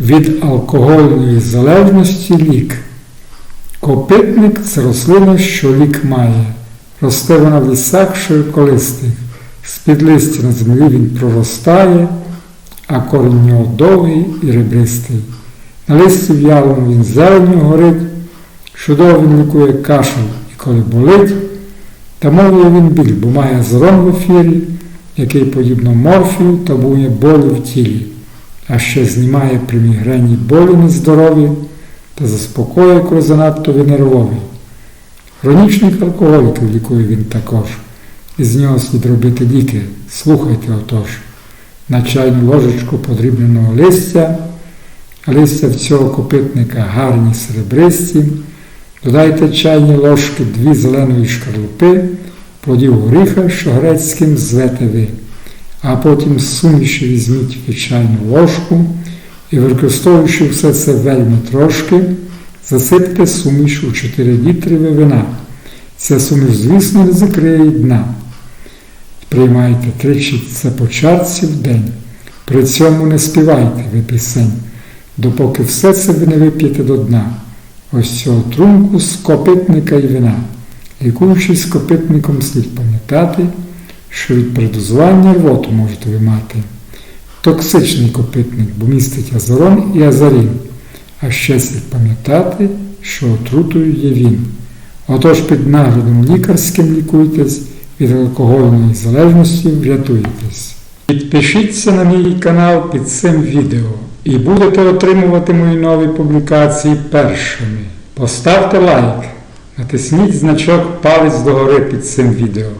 Від алкогольної залежності лік. Копитник це рослина, що лік має. Росте вона в лісах широколистих. З-під листя на землі він проростає, а корінь нього довгий і ребристий. На листі в'ялому він зеленю горить, чудово він лікує кашель і коли болить, та мовує він біль, бо має азерон в ефірі, який подібно морфію табує болі в тілі, а ще знімає при мігрені болі нездорові та заспокоює, коли занадто ви нервовий. Хронічних алкоголіків лікує він також. Із нього слід робити ліки. Слухайте отож. На чайну ложечку подрібненого листя, листя в цього копитника гарні серебристі. Додайте чайні ложки дві зеленої шкарлупи, плодів горіха, що грецьким звете ви. А потім з суміші візьміть ви ложку і, використовуючи все це вельми трошки, засипте суміш у 4 літри вина. Ця суміш, звісно, не закриє дна. Приймайте тричі це по чарці в день. При цьому не співайте ви пісень, допоки все це ви не вип'єте до дна. Ось цього трунку з копитника і вина. Лікуючись копитником, слід пам'ятати, що від передозування рвоту можете ви мати. Токсичний копитник, бо містить азорон і азарін. А ще слід пам'ятати, що отрутою є він. Отож під наглядом лікарським лікуйтесь, від алкогольної залежності врятуєтесь. Підпишіться на мій канал під цим відео і будете отримувати мої нові публікації першими. Поставте лайк, натисніть значок палець догори під цим відео.